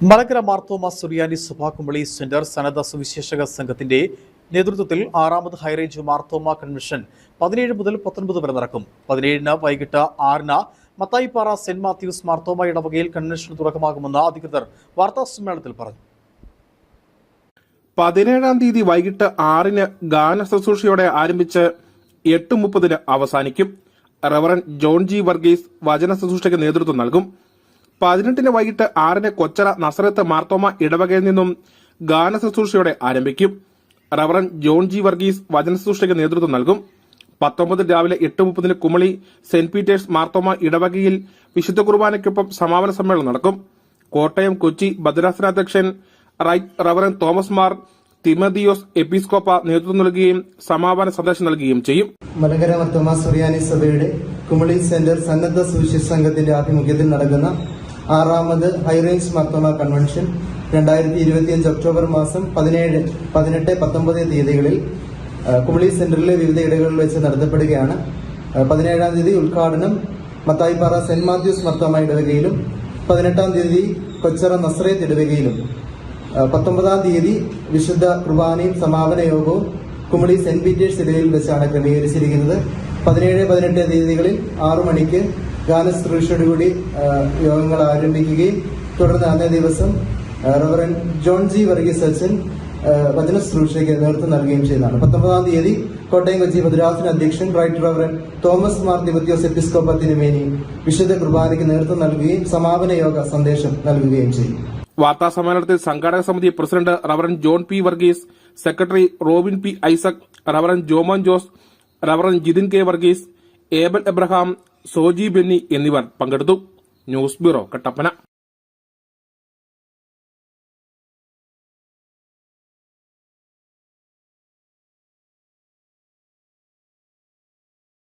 മലങ്കര മാർത്തോമ സുറിയാനി സുഭാകുമളി സെന്റർ സന്നദ്ധ സുവിശേഷക സംഘത്തിന്റെ നേതൃത്വത്തിൽ ആറാമത് ഹൈറേഞ്ച് മാർത്തോമ കൺവെൻഷൻ പതിനേഴ് മുതൽ പത്തൊൻപത് വരെ നടക്കും. പതിനേഴിന് വൈകിട്ട് ആറിന് മത്തായിപ്പാറ സെന്റ് മാത്യൂസ് മാർത്തോമ ഇടവകയിൽ കൺവെൻഷൻ തുടക്കമാകുമെന്ന് അധികൃതർ വാർത്താസമ്മേളനത്തിൽ പറഞ്ഞു. പതിനേഴാം തീയതി വൈകിട്ട് ആറിന് ഗാന ശുശ്രൂഷയോടെ ആരംഭിച്ച് എട്ട് മുപ്പതിന് അവസാനിക്കും. റവറൻ ജോൺ ജി വർഗീസ് വചന ശുശ്രൂഷയ്ക്ക് നേതൃത്വം നൽകും. പതിനെട്ടിന് വൈകിട്ട് ആറിന് കൊച്ചറ നസറത്ത് മാർത്തോമ ഇടവകയിൽ നിന്നും ഗാന ശുശ്രൂഷയോടെ ആരംഭിക്കും. റവറൻ ജോൺ ജി വർഗീസ് വചന ശുശ്രൂഷയ്ക്ക് നേതൃത്വം നൽകും. പത്തൊമ്പത് രാവിലെ എട്ട് മുപ്പതിന് കുമളി സെന്റ് പീറ്റേഴ്സ് മാർത്തോമ ഇടവകയിൽ വിശുദ്ധ കുർബാനയ്ക്കൊപ്പം സമാപന സമ്മേളനം നടക്കും. കോട്ടയം കൊച്ചി ഭദ്രാസനാധ്യക്ഷൻ റവറൻ തോമസ് മാർ തിമതിയോസ് എപ്പിസ്കോപ്പ നേതൃത്വം നൽകുകയും സമാപന സന്ദേശം നൽകുകയും ചെയ്യും. മലങ്കര മർത്തോമ സുറിയാനി സഭയുടെ കുമളി സെന്റർ സന്നദ്ധ സുവിശേഷ സംഘത്തിന്റെ ആഭിമുഖ്യത്തിൽ നടക്കുന്ന ആറാമത് ഹൈറേഞ്ച് മർത്തോമ കൺവെൻഷൻ രണ്ടായിരത്തി ഇരുപത്തിയഞ്ച് ഒക്ടോബർ മാസം പതിനേഴ് പതിനെട്ട് പത്തൊമ്പത് തീയതികളിൽ കുമളി സെന്ററിലെ വിവിധ ഇടങ്ങളിൽ വെച്ച് നടത്തപ്പെടുകയാണ്. പതിനേഴാം തീയതി ഉദ്ഘാടനം മത്തായിപ്പാറ സെന്റ് മാത്യൂസ് മർത്തോമ ഇടവകയിലും പതിനെട്ടാം തീയതി കൊച്ചറ നസ്രേത്ത് ഇടവകയിലും പത്തൊമ്പതാം തീയതി വിശുദ്ധ കുർബാനയും സമാപന യോഗവും കുമളി സെന്റ് പീറ്റേഴ്സ് ഇടയിൽ വെച്ചാണ് ക്രമീകരിച്ചിരിക്കുന്നത്. പതിനേഴ് പതിനെട്ട് തീയതികളിൽ ആറു മണിക്ക് ഗാനശ്രൂഷയോടുകൂടി യോഗങ്ങൾ ആരംഭിക്കുകയും തുടർന്ന് അന്നേ ദിവസം റവറൻ ജോൺ ജി വർഗീസ് അച്ഛൻ വചനശ്രൂഷയ്ക്ക് നേതൃത്വം നൽകുകയും ചെയ്യുന്നതാണ്. പത്തൊമ്പതാം തീയതി കോട്ടയം കൊച്ചി മദ്രാസിന് അധ്യക്ഷൻ right reverend Thomas Mar Dionysius Episcopa തിരുമേനി വിശുദ്ധ കുർബാനയ്ക്ക് നേതൃത്വം നൽകുകയും സമാപന യോഗ സന്ദേശം നൽകുകയും ചെയ്യും. വാർത്താ സമ്മേളനത്തിൽ സംഘാടക സമിതി president reverend John P Varghese secretary Robin P Isaac reverend Jomon Jose reverend Jithin K Varghese Abel Abraham Soji Benny എന്നിവർ പങ്കെടുത്തു. News bureau Kattappana.